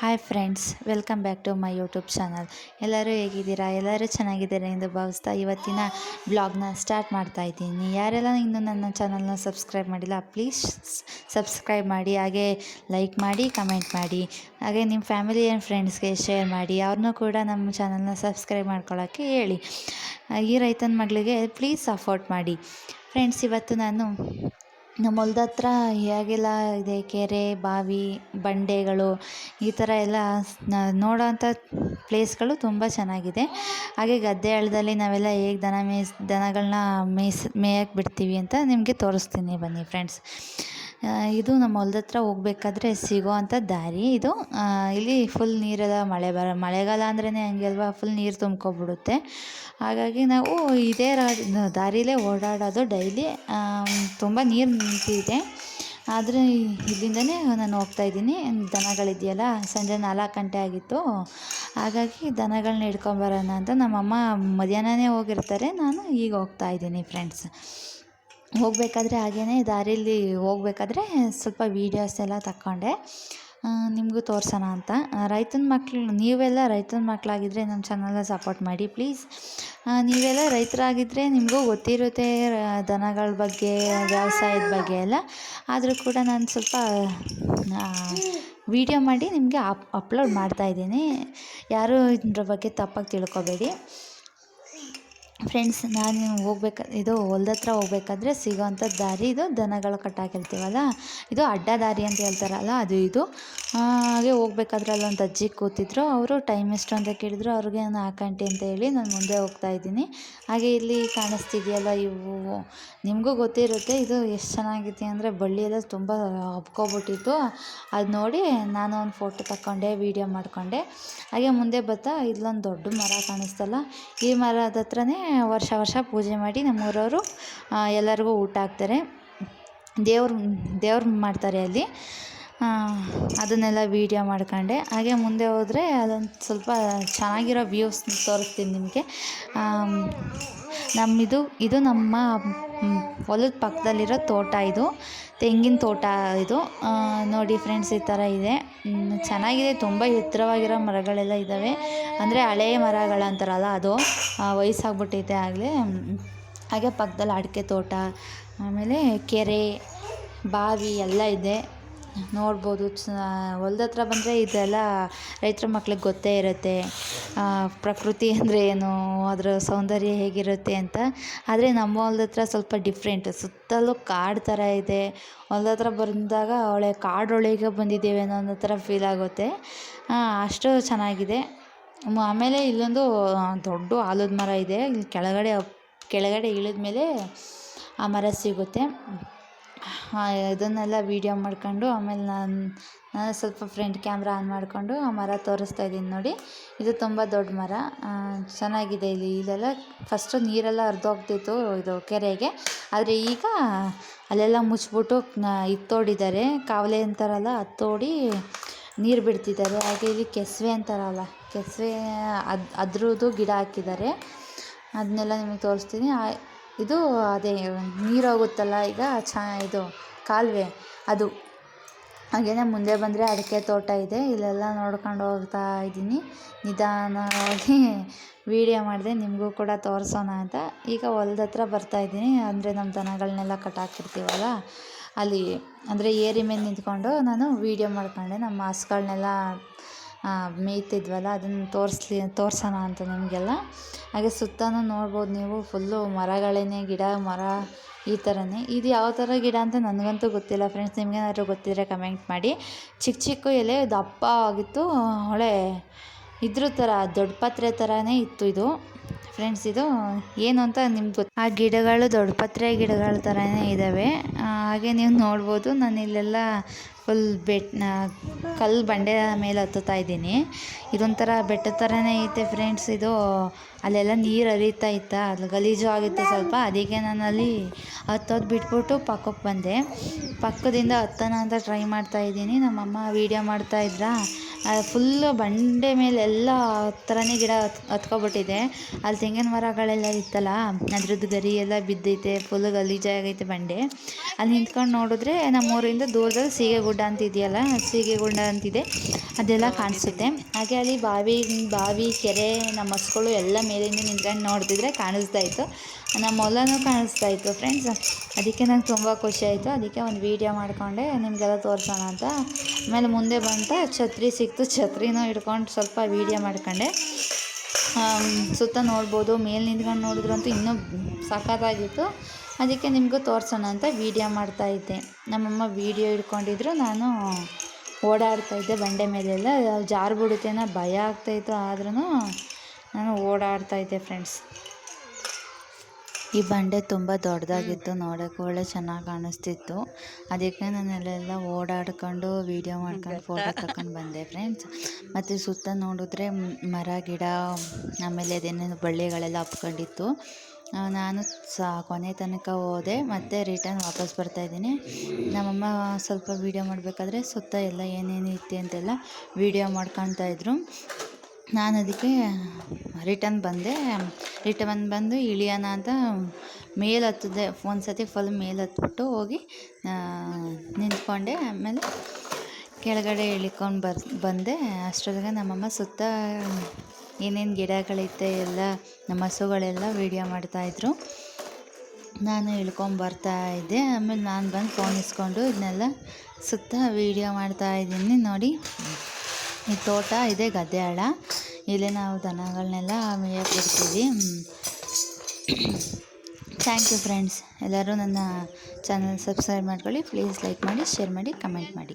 Hi friends welcome back to my YouTube channel ಎಲ್ಲರೂ ಹೇಗಿದ್ದೀರಾ? ಎಲ್ಲರೂ ಚೆನ್ನಾಗಿದ್ದೀರಾ ಎಂದು ಭಾವಿಸ್ತಾ ಇವತ್ತಿನ ಬ್ಲಾಗ್ನ ಸ್ಟಾರ್ಟ್ ಮಾಡ್ತಾ ಇದ್ದೀನಿ. ಯಾರೆಲ್ಲ ಇನ್ನೂ ನನ್ನ ಚಾನಲ್ನ ಸಬ್ಸ್ಕ್ರೈಬ್ ಮಾಡಿಲ್ಲ ಪ್ಲೀಸ್ ಸಬ್ಸ್ಕ್ರೈಬ್ ಮಾಡಿ, ಹಾಗೆ ಲೈಕ್ ಮಾಡಿ ಕಮೆಂಟ್ ಮಾಡಿ. ಹಾಗೆ ನಿಮ್ಮ ಫ್ಯಾಮಿಲಿ ಆ್ಯಂಡ್ ಫ್ರೆಂಡ್ಸ್ಗೆ ಶೇರ್ ಮಾಡಿ. ಅವ್ರನ್ನೂ ಕೂಡ ನಮ್ಮ ಚಾನಲ್ನ ಸಬ್ಸ್ಕ್ರೈಬ್ ಮಾಡ್ಕೊಳ್ಳೋಕ್ಕೆ ಹೇಳಿ. ಈ ರೈತನ ಮಗಳಿಗೆ ಪ್ಲೀಸ್ ಸಪೋರ್ಟ್ ಮಾಡಿ. ಫ್ರೆಂಡ್ಸ್ ಇವತ್ತು ನಾನು ನಮ್ಮ ಹೊಲ್ದ ಹತ್ರ ಹೇಗೆಲ್ಲ ಇದೆ? ಕೆರೆ, ಬಾವಿ, ಬಂಡೆಗಳು ಈ ಥರ ಎಲ್ಲ ನೋಡೋವಂಥ ಪ್ಲೇಸ್ಗಳು ತುಂಬ ಚೆನ್ನಾಗಿದೆ. ಹಾಗೆ ಗದ್ದೆ ಹಳ್ಳದಲ್ಲಿ ನಾವೆಲ್ಲ ಹೇಗೆ ದನ ಮೇಯ್ಸಿ ದನಗಳನ್ನ ಮೇಯ್ಸಿ ಮೇಯಕ್ಕೆ ಬಿಡ್ತೀವಿ ಅಂತ ನಿಮಗೆ ತೋರಿಸ್ತೀನಿ ಬನ್ನಿ ಫ್ರೆಂಡ್ಸ್ ಇದು ನಮ್ಮ ಹೊಲ್ದ ಹತ್ರ ಹೋಗ್ಬೇಕಾದ್ರೆ ಸಿಗೋವಂಥ ದಾರಿ. ಇದು ಇಲ್ಲಿ ಫುಲ್ ನೀರೆಲ್ಲ ಮಳೆ ಬರ, ಮಳೆಗಾಲ ಅಂದ್ರೇ ಹಂಗೆ ಅಲ್ವಾ ಫುಲ್ ನೀರು ತುಂಬ್ಕೊಬಿಡುತ್ತೆ. ಹಾಗಾಗಿ ನಾವು ಇದೇ ರಾ, ದಾರಿಲೇ ಓಡಾಡೋದು ಡೈಲಿ. ತುಂಬ ನೀರು ನಿಂತಿದೆ. ಆದರೆ ಇಲ್ಲಿಂದನೇ ನಾನು ಹೋಗ್ತಾ ಇದ್ದೀನಿ. ದನಗಳಿದೆಯಲ್ಲ, ಸಂಜೆ ನಾಲ್ಕು ಗಂಟೆ ಆಗಿತ್ತು. ಹಾಗಾಗಿ ದನಗಳನ್ನ ಹಿಡ್ಕೊಂಬರೋಣ ಅಂತ ನಮ್ಮಮ್ಮ ಮಧ್ಯಾಹ್ನನೇ ಹೋಗಿರ್ತಾರೆ. ನಾನು ಈಗ ಹೋಗ್ತಾ ಇದ್ದೀನಿ ಫ್ರೆಂಡ್ಸ್ ಹೋಗಬೇಕಾದ್ರೆ ಹಾಗೇ ದಾರೀಲಿ ಹೋಗಬೇಕಾದ್ರೆ ಸ್ವಲ್ಪ ವೀಡಿಯೋಸ್ ಎಲ್ಲ ತಕ್ಕೊಂಡೆ. ನಿಮಗೂ ತೋರಿಸೋಣ ಅಂತ. ರೈತನ ಮಕ್ಕಳು ನೀವೆಲ್ಲ ರೈತನ ಮಕ್ಕಳಾಗಿದ್ದರೆ ನಮ್ಮ ಚಾನಲ್ನ ಸಪೋರ್ಟ್ ಮಾಡಿ ಪ್ಲೀಸ್ ನೀವೆಲ್ಲ ರೈತರಾಗಿದ್ದರೆ ನಿಮಗೂ ಗೊತ್ತಿರುತ್ತೆ ದನಗಳ ಬಗ್ಗೆ, ವ್ಯವಸಾಯದ ಬಗ್ಗೆ ಎಲ್ಲ. ಆದರೂ ಕೂಡ ನಾನು ಸ್ವಲ್ಪ ವೀಡಿಯೋ ಮಾಡಿ ನಿಮಗೆ ಅಪ್ ಅಪ್ಲೋಡ್ ಮಾಡ್ತಾಯಿದ್ದೀನಿ ಯಾರೂ ಇದ್ರ ಬಗ್ಗೆ ತಪ್ಪಾಗಿ ತಿಳ್ಕೊಬೇಡಿ. ಫ್ರೆಂಡ್ಸ್ ನಾನು ಹೋಗ್ಬೇಕು, ಇದು ಹೊಲ್ದ ಹತ್ರ ಹೋಗ್ಬೇಕಾದ್ರೆ ಸಿಗೋವಂಥ ದಾರಿ ಇದು ದನಗಳು ಕಟ್ಟಾಕಿರ್ತೀವಲ್ಲ? ಇದು ಅಡ್ಡ ದಾರಿ ಅಂತ ಹೇಳ್ತಾರಲ್ಲ, ಅದು ಇದು. ಹಾಗೆ ಹೋಗ್ಬೇಕಾದ್ರೆ ಅಲ್ಲೊಂದು ಅಜ್ಜಿ ಕೂತಿದ್ರು. ಅವರು ಟೈಮ್ ಎಷ್ಟು ಅಂತ ಕೇಳಿದ್ರು. ಅವ್ರಿಗೆ ನಾನು ಹಾಕಂಟಿ ಅಂತ ಹೇಳಿ ನಾನು ಮುಂದೆ ಹೋಗ್ತಾ ಇದ್ದೀನಿ. ಹಾಗೆ ಇಲ್ಲಿ ಕಾಣಿಸ್ತಿದೆಯಲ್ಲ ಇವು. ನಿಮಗೂ ಗೊತ್ತಿರುತ್ತೆ, ಇದು ಎಷ್ಟು ಚೆನ್ನಾಗಿದೆ ಅಂದರೆ ಬಳ್ಳಿ ಎಲ್ಲ ತುಂಬ ಹಬ್ಕೊಬಿಟ್ಟಿತ್ತು ಅದು ನೋಡಿ ನಾನು ಒಂದು ಫೋಟೋ ತಕ್ಕೊಂಡೆ ವೀಡಿಯೋ ಮಾಡಿಕೊಂಡೆ. ಹಾಗೆ ಮುಂದೆ ಬರ್ತಾ ಇಲ್ಲೊಂದು ದೊಡ್ಡ ಮರ ಕಾಣಿಸ್ತಲ್ಲ, ಈ ಮರದ ಹತ್ರನೇ ವರ್ಷ ವರ್ಷ ಪೂಜೆ ಮಾಡಿ ನಮ್ಮೂರವರು ಎಲ್ಲರಿಗೂ ಊಟ ಹಾಕ್ತಾರೆ. ದೇವ್ರು ದೇವ್ರು ಮಾಡ್ತಾರೆ ಅಲ್ಲಿ. ಅದನ್ನೆಲ್ಲ ವೀಡಿಯೋ ಮಾಡ್ಕೊಂಡೆ. ಹಾಗೆ ಮುಂದೆ ಹೋದರೆ ಅದೊಂದು ಸ್ವಲ್ಪ ಚೆನ್ನಾಗಿರೋ ವ್ಯೂಸ್ ತೋರಿಸ್ತೀನಿ ನಿಮಗೆ. ನಮ್ಮಿದು ಇದು ನಮ್ಮ ಹೊಲದ ಪಕ್ಕದಲ್ಲಿರೋ ತೋಟ ಇದು. ತೆಂಗಿನ ತೋಟ ಇದು. ನೋಡಿ ಫ್ರೆಂಡ್ಸ್ ಈ ಥರ ಇದೆ. ಚೆನ್ನಾಗಿದೆ. ತುಂಬ ಎತ್ತರವಾಗಿರೋ ಮರಗಳೆಲ್ಲ ಇದ್ದಾವೆ ಅಂದರೆ ಹಳೆಯ ಮರಗಳಂತಾರಲ್ಲ ಅದು. ವಯಸ್ಸಾಗ್ಬಿಟ್ಟೈತೆ ಆಗಲೇ. ಹಾಗೆ ಪಕ್ಕದಲ್ಲಿ ಅಡಿಕೆ ತೋಟ, ಆಮೇಲೆ ಕೆರೆ, ಬಾವಿ ಎಲ್ಲ ಇದೆ. ನೋಡ್ಬೋದು. ಹೊಲ್ದ ಹತ್ರ ಬಂದರೆ ಇದೆಲ್ಲ ರೈತರ ಮಕ್ಳಿಗೆ ಗೊತ್ತೇ ಇರುತ್ತೆ. ಪ್ರಕೃತಿ ಅಂದರೆ ಏನು, ಅದರ ಸೌಂದರ್ಯ ಹೇಗಿರುತ್ತೆ ಅಂತ. ಆದರೆ ನಮ್ಮ ಹೊಲ್ದ ಹತ್ರ ಸ್ವಲ್ಪ ಡಿಫ್ರೆಂಟ್ ಸುತ್ತಲೂ ಕಾಡು ಥರ ಇದೆ. ಹೊಲ್ದ ಹತ್ರ ಬಂದಾಗ ಅವಳೆ ಕಾಡೊಳಗೆ ಬಂದಿದ್ದೇವೆ ಅನ್ನೋ ಥರ ಫೀಲ್ ಆಗುತ್ತೆ. ಅಷ್ಟು ಚೆನ್ನಾಗಿದೆ. ಆಮೇಲೆ ಇಲ್ಲೊಂದು ದೊಡ್ಡ ಆಲದ ಮರ ಇದೆ. ಇಲ್ಲಿ ಕೆಳಗಡೆ ಕೆಳಗಡೆ ಇಳಿದ ಮೇಲೆ ಆ ಮರ ಸಿಗುತ್ತೆ. ಇದನ್ನೆಲ್ಲ ವೀಡಿಯೋ ಮಾಡ್ಕೊಂಡು ಆಮೇಲೆ ನಾನು ನಾನು ಸ್ವಲ್ಪ ಫ್ರಂಟ್ ಕ್ಯಾಮ್ರಾ ಆನ್ ಮಾಡಿಕೊಂಡು ಆ ಮರ ತೋರಿಸ್ತಾ ಇದ್ದೀನಿ ನೋಡಿ. ಇದು ತುಂಬ ದೊಡ್ಡ ಮರ. ಚೆನ್ನಾಗಿದೆ ಇಲ್ಲಿ, ಇಲ್ಲೆಲ್ಲ ಫಸ್ಟು ನೀರೆಲ್ಲ ಹರಿದೋಗ್ತಿತ್ತು ಇದು ಕೆರೆಗೆ. ಆದರೆ ಈಗ ಅಲ್ಲೆಲ್ಲ ಮುಚ್ಚಿಬಿಟ್ಟು ಇತ್ತೋಡಿದ್ದಾರೆ. ಕಾವಲೆ ಅಂತಾರಲ್ಲ ಅದು ತೋಡಿ ನೀರು ಬಿಡ್ತಿದ್ದಾರೆ. ಹಾಗೆ ಇಲ್ಲಿ ಕೆಸುವೆ ಅಂತಾರಲ್ಲ, ಕೆಸುವೆ ಅದು, ಅದ್ರದ್ದು ಗಿಡ ಹಾಕಿದ್ದಾರೆ. ಅದನ್ನೆಲ್ಲ ನಿಮಗೆ ತೋರಿಸ್ತೀನಿ. ಇದು ಅದೇ ನೀರೋಗುತ್ತಲ್ಲ ಈಗ ಚಾ ಇದು ಕಾಲುವೆ ಅದು. ಹಾಗೆಯೇ ಮುಂದೆ ಬಂದರೆ ಅಡಿಕೆ ತೋಟ ಇದೆ. ಇಲ್ಲೆಲ್ಲ ನೋಡ್ಕೊಂಡು ಹೋಗ್ತಾ ಇದ್ದೀನಿ. ನಿಧಾನವಾಗಿ ವೀಡಿಯೋ ಮಾಡಿದೆ. ನಿಮಗೂ ಕೂಡ ತೋರಿಸೋಣ ಅಂತ. ಈಗ ಹೊಲ್ದ ಹತ್ರ ಬರ್ತಾಯಿದ್ದೀನಿ ಅಂದರೆ ನಮ್ಮ ದನಗಳನ್ನೆಲ್ಲ ಕಟ್ಟಾಕಿರ್ತೀವಲ್ಲ ಅಲ್ಲಿ ಅಂದರೆ ಏರಿ ಮೇಲೆ ನಿಂತ್ಕೊಂಡು ನಾನು ವೀಡಿಯೋ ಮಾಡ್ಕೊಂಡೆ. ನಮ್ಮ ಹಸ್ಗಳ್ನೆಲ್ಲ ಮೇಯ್ತಿದ್ವಲ್ಲ ಅದನ್ನು ತೋರಿಸ್ಲಿ, ತೋರ್ಸೋಣ ಅಂತ ನಿಮಗೆಲ್ಲ. ಹಾಗೆ ಸುತ್ತಲೂ ನೋಡ್ಬೋದು ನೀವು, ಫುಲ್ಲು ಮರಗಳೇ ಗಿಡ, ಮರ, ಈ ಥರನೇ ಇದು ಯಾವ ಥರ ಗಿಡ ಅಂತ ನನಗಂತೂ ಗೊತ್ತಿಲ್ಲ. ಫ್ರೆಂಡ್ಸ್, ನಿಮಗೇನಾದ್ರು ಗೊತ್ತಿದ್ದರೆ ಕಮೆಂಟ್ ಮಾಡಿ. ಚಿಕ್ಕ ಚಿಕ್ಕ ಎಲೆ, ದಪ್ಪ ಆಗಿತ್ತು, ಹೊಳೆ ಇದ್ರ ಥರ, ದೊಡ್ಡ ಪತ್ರೆ ಥರನೇ ಇತ್ತು ಇದು. ಫ್ರೆಂಡ್ಸ್ ಇದು ಏನು ಅಂತ ನಿಮ್ಗೆ ಗೊತ್ತು ಆ ಗಿಡಗಳು ದೊಡ್ಡ ಪತ್ರೆ ಗಿಡಗಳ ಥರನೇ ಇದ್ದಾವೆ ಹಾಗೆ ನೀವು ನೋಡ್ಬೋದು, ನಾನು ಇಲ್ಲೆಲ್ಲ ಫುಲ್ ಬೆಟ್ ಕಲ್ಲು ಬಂಡೆ ಮೇಲೆ ಹತ್ತುತ್ತಾ ಇದ್ದೀನಿ. ಇದೊಂಥರ ಬೆಟ್ಟದ ಥರನೇ ಐತೆ ಫ್ರೆಂಡ್ಸ್ ಇದು ಅಲ್ಲೆಲ್ಲ ನೀರು ಹರಿತಾ ಇತ್ತಾ ಅಲ್ಲಿ ಗಲೀಜು ಆಗಿತ್ತು ಸ್ವಲ್ಪ ಅದಕ್ಕೆ ನಾನು ಅಲ್ಲಿ ಹತ್ತೋದು ಬಿಟ್ಬಿಟ್ಟು ಪಕ್ಕಕ್ಕೆ ಬಂದೆ. ಪಕ್ಕದಿಂದ ಹತ್ತೋಣ ಅಂತ ಟ್ರೈ ಮಾಡ್ತಾ ಇದ್ದೀನಿ. ನಮ್ಮಮ್ಮ ವೀಡಿಯೋ ಮಾಡ್ತಾಯಿದ್ರಾ ಫುಲ್ಲು ಬಂಡೆ ಮೇಲೆ ಎಲ್ಲ ಥರನೇ ಗಿಡ ಹತ್, ಹತ್ಕೊಬಿಟ್ಟಿದೆ. ಅಲ್ಲಿ ತೆಂಗಿನ ಮರಗಳೆಲ್ಲ ಇತ್ತಲ್ಲ, ಅದ್ರದ್ದು ಗರಿ ಎಲ್ಲ ಬಿದ್ದೈತೆ ಫುಲ್ ಗಲೀಜಾಗೈತೆ ಬಂಡೆ. ಅಲ್ಲಿ ನಿಂತ್ಕೊಂಡು ನೋಡಿದ್ರೆ ನಮ್ಮೂರಿಂದ ದೂರದಲ್ಲಿ ಸೀಗೆಗುಡ್ಡ ಅಂತ ಇದೆಯಲ್ಲ, ಸೀಗೆಗುಡ್ಡ ಅಂತಿದೆ. ಅದೆಲ್ಲ ಕಾಣಿಸುತ್ತೆ. ಹಾಗೆ ಅಲ್ಲಿ ಬಾವಿ ಬಾವಿ, ಕೆರೆ, ನಮ್ಮ ಹಸ್ಗಳು ಎಲ್ಲ ಮೇಲಿಂದ ನಿಂತ್ಕೊಂಡು ನೋಡ್ತಿದ್ರೆ ಕಾಣಿಸ್ತಾ ಇತ್ತು. ನಮ್ಮ ಹೊಲನೂ ಕಾಣಿಸ್ತಾ ಇತ್ತು ಫ್ರೆಂಡ್ಸ್ ಅದಕ್ಕೆ ನಂಗೆ ತುಂಬ ಖುಷಿ ಆಯಿತು. ಅದಕ್ಕೆ ಒಂದು ವೀಡಿಯೋ ಮಾಡಿಕೊಂಡೆ. ನಿಮಗೆಲ್ಲ ತೋರಿಸೋಣ ಅಂತ. ಆಮೇಲೆ ಮುಂದೆ ಬಂತ ಛತ್ರಿ ಸಿಕ್ತು ಛತ್ರಿನೂ ಹಿಡ್ಕೊಂಡು ಸ್ವಲ್ಪ ವೀಡಿಯೋ ಮಾಡ್ಕೊಂಡೆ. ಸುತ್ತ ನೋಡ್ಬೋದು, ಮೇಲೆ ನಿಂತ್ಕೊಂಡು ನೋಡಿದ್ರಂತೂ ಇನ್ನೂ ಸಖತ್ತಾಗಿತ್ತು. ಅದಕ್ಕೆ ನಿಮಗೂ ತೋರಿಸೋಣ ಅಂತ ವೀಡಿಯೋ ಮಾಡ್ತಾಯಿದ್ದೆ ನಮ್ಮಮ್ಮ ವೀಡಿಯೋ ಹಿಡ್ಕೊಂಡಿದ್ರು, ನಾನು ಓಡಾಡ್ತಾಯಿದ್ದೆ ಬಂಡೆ ಮೇಲೆಲ್ಲ. ಜಾರು ಬಿಡುತ್ತೇನೋ ಭಯ ಆಗ್ತಾಯಿತ್ತು ಆದ್ರೂ ನಾನು ಓಡಾಡ್ತಾಯಿದ್ದೆ ಫ್ರೆಂಡ್ಸ್ ಈ ಬಂಡೆ ತುಂಬ ದೊಡ್ಡದಾಗಿತ್ತು ನೋಡೋಕೆ ಒಳ್ಳೆ ಚೆನ್ನಾಗಿ ಕಾಣಿಸ್ತಿತ್ತು. ಅದಕ್ಕೆ ನಾನು ಅಲ್ಲೆಲ್ಲ ಓಡಾಡ್ಕೊಂಡು ವೀಡಿಯೋ ಮಾಡ್ಕೊಂಡು ಫೋಟೋ ತಗೊಂಡು ಬಂದೆ ಫ್ರೆಂಡ್ಸ್ ಮತ್ತು ಸುತ್ತ ನೋಡಿದ್ರೆ ಮರ ಗಿಡ ಆಮೇಲೆ ಅದೇನೇನು ಬಳ್ಳಿಗಳೆಲ್ಲ ಹಬ್ಕೊಂಡಿತ್ತು ನಾನು ಸಹ ಕೊನೆ ತನಕ ಹೋದೆ ಮತ್ತು ರಿಟರ್ನ್ ವಾಪಸ್ ಬರ್ತಾಯಿದ್ದೀನಿ ನಮ್ಮಮ್ಮ ಸ್ವಲ್ಪ ವೀಡಿಯೋ ಮಾಡಬೇಕಾದ್ರೆ ಸುತ್ತ ಎಲ್ಲ ಏನೇನು ಇತ್ತು ಅಂತೆಲ್ಲ ವೀಡಿಯೋ ಮಾಡ್ಕೊತಾ ಇದ್ರು. ನಾನು ಅದಕ್ಕೆ ರಿಟರ್ನ್ ಬಂದೆ. ರಿಟರ್ನ್ ಬಂದು ಇಳಿಯೋಣ ಅಂತ ಮೇಲೆ ಹತ್ತಿದೆ. ಒಂದು ಸತಿ ಫುಲ್ ಮೇಲೆ ಹತ್ಬಿಟ್ಟು ಹೋಗಿ ನಿಂತ್ಕೊಂಡೆ. ಆಮೇಲೆ ಕೆಳಗಡೆ ಇಳಿಕೊಂಡು ಬರ್, ಬಂದೆ. ಅಷ್ಟೊತ್ತಿಗೆ ನಮ್ಮಮ್ಮ ಸುತ್ತ ಏನೇನು ಗಿಡಗಳೈತೆ ಎಲ್ಲ, ನಮ್ಮ ಹಸುಗಳೆಲ್ಲ ವೀಡಿಯೋ ಮಾಡ್ತಾಯಿದ್ರು ನಾನು ಇಳ್ಕೊಂಬರ್ತಾ ಇದ್ದೆ. ಆಮೇಲೆ ನಾನು ಬಂದು ಫೋನ್ ಇಸ್ಕೊಂಡು ಇದನ್ನೆಲ್ಲ ಸುತ್ತ ವೀಡಿಯೋ ಮಾಡ್ತಾ ಇದ್ದೀನಿ ನೋಡಿ. ಈ ತೋಟ ಇದೆ ಗದ್ದೆ ಆಳ ಇಲ್ಲಿ ನಾವು ದನಗಳನ್ನೆಲ್ಲ ಮೇಯಕ್ಕೆ ಬಿಡ್ತೀವಿ. ಥ್ಯಾಂಕ್ ಯು ಫ್ರೆಂಡ್ಸ್ ಎಲ್ಲರೂ ನನ್ನ ಚಾನಲ್ ಸಬ್ಸ್ಕ್ರೈಬ್ ಮಾಡ್ಕೊಳ್ಳಿ ಪ್ಲೀಸ್ ಲೈಕ್ ಮಾಡಿ ಶೇರ್ ಮಾಡಿ ಕಮೆಂಟ್ ಮಾಡಿ.